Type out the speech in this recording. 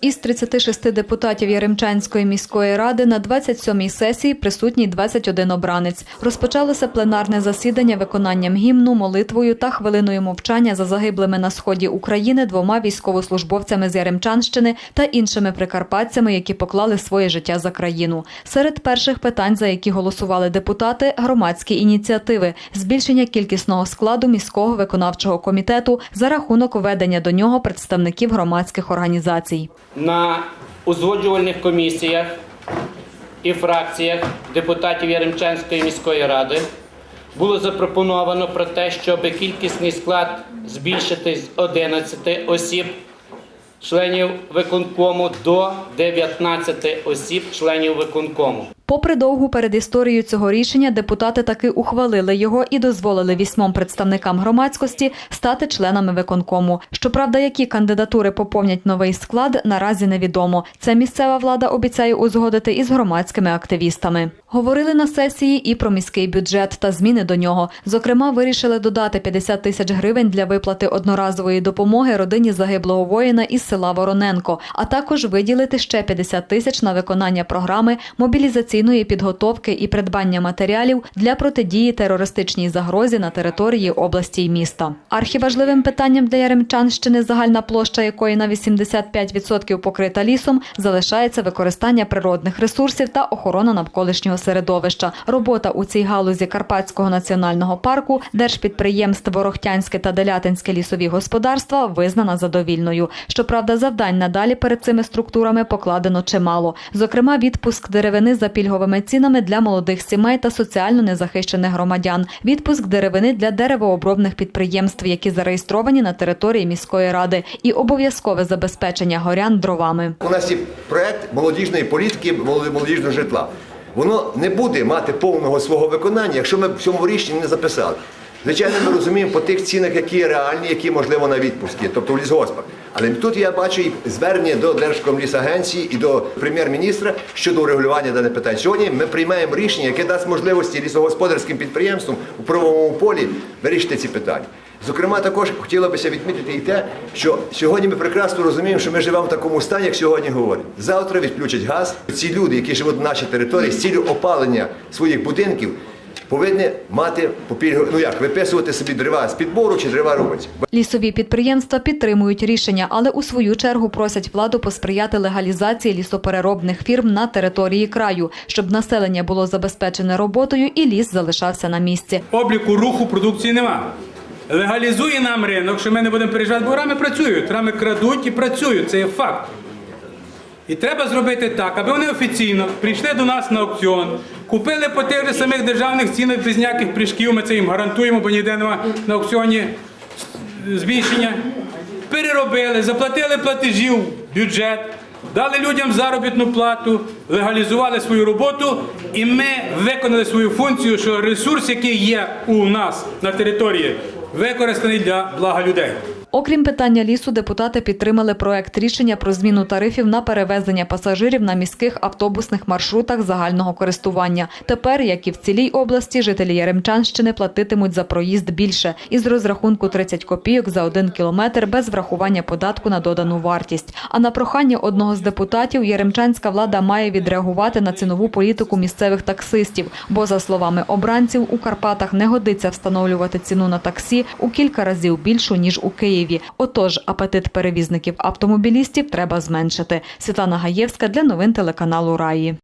Із 36 депутатів Яремчанської міської ради на 27-й сесії присутній 21 обранець. Розпочалося пленарне засідання виконанням гімну, молитвою та хвилиною мовчання за загиблими на сході України двома військовослужбовцями з Яремчанщини та іншими прикарпатцями, які поклали своє життя за країну. Серед перших питань, за які голосували депутати, громадські ініціативи, збільшення кількісного складу міського виконавчого комітету за рахунок введення до нього представників громадських організацій. На узгоджувальних комісіях і фракціях депутатів Яремчанської міської ради було запропоновано про те, щоб кількісний склад збільшити з 11 осіб членів виконкому до 19 осіб членів виконкому. Попри довгу передісторію цього рішення, депутати таки ухвалили його і дозволили вісьмом представникам громадськості стати членами виконкому. Щоправда, які кандидатури поповнять новий склад, наразі невідомо. Це місцева влада обіцяє узгодити із громадськими активістами. Говорили на сесії і про міський бюджет та зміни до нього. Зокрема, вирішили додати 50 тисяч гривень для виплати одноразової допомоги родині загиблого воїна із села Вороненко, а також виділити ще 50 тисяч на виконання програми мобілізаційної підготовки і придбання матеріалів для протидії терористичній загрозі на території області і міста. Архіважливим питанням для Яремчанщини, загальна площа якої на 85% покрита лісом, залишається використання природних ресурсів та охорона навколишнього середовища. Робота у цій галузі Карпатського національного парку, держпідприємств Ворохтянське та Делятинське лісові господарства визнана задовільною. Щоправда, завдань надалі перед цими структурами покладено чимало. Зокрема, відпуск деревини за пільговими цінами для молодих сімей та соціально незахищених громадян, відпуск деревини для деревообробних підприємств, які зареєстровані на території міської ради, і обов'язкове забезпечення горян дровами. У нас є проект молодіжної політики, молоді- молодіжного житла. Воно не буде мати повного свого виконання, якщо ми в цьому рішенні не записали. Звичайно, ми розуміємо по тих цінах, які реальні, які можливо на відпустки, тобто в лісгоспах. Але тут я бачу і звернення до Держкомлісагенції і до прем'єр-міністра щодо урегулювання даних питань. Сьогодні ми приймаємо рішення, яке дасть можливості лісогосподарським підприємствам у правовому полі вирішити ці питання. Зокрема, також хотілося б відмітити і те, що сьогодні ми прекрасно розуміємо, що ми живемо в такому стані, як сьогодні говорять. Завтра відключать газ. Ці люди, які живуть на нашій території, з цілею опалення своїх будинків, повинні мати попільгу, ну як виписувати собі дерева з підбору чи дерева робиться. Лісові підприємства підтримують рішення, але у свою чергу просять владу посприяти легалізації лісопереробних фірм на території краю, щоб населення було забезпечене роботою і ліс залишався на місці. обліку руху продукції нема. Легалізує нам ринок, що ми не будемо переїжджати, бо рами працюють, рами крадуть і працюють, це є факт. І треба зробити так, аби вони офіційно прийшли до нас на аукціон, купили по тих же самих державних цінах без ніяких прыжків, ми це їм гарантуємо, бо ніде нема на аукціоні збільшення. Переробили, заплатили платежів бюджет, дали людям заробітну плату, легалізували свою роботу, і ми виконали свою функцію, що ресурс, який є у нас на території, використаний для блага людей. Окрім питання лісу, депутати підтримали проект рішення про зміну тарифів на перевезення пасажирів на міських автобусних маршрутах загального користування. Тепер, як і в цілій області, жителі Яремчанщини платитимуть за проїзд більше із розрахунку 30 копійок за один кілометр без врахування податку на додану вартість. А на прохання одного з депутатів яремчанська влада має відреагувати на цінову політику місцевих таксистів, бо за словами обранців у Карпатах не годиться встановлювати ціну на таксі у кілька разів більшу ніж у Києві. Отож, апетит перевізників автомобілістів треба зменшити. Світлана Гаєвська для новин телеканалу Раї.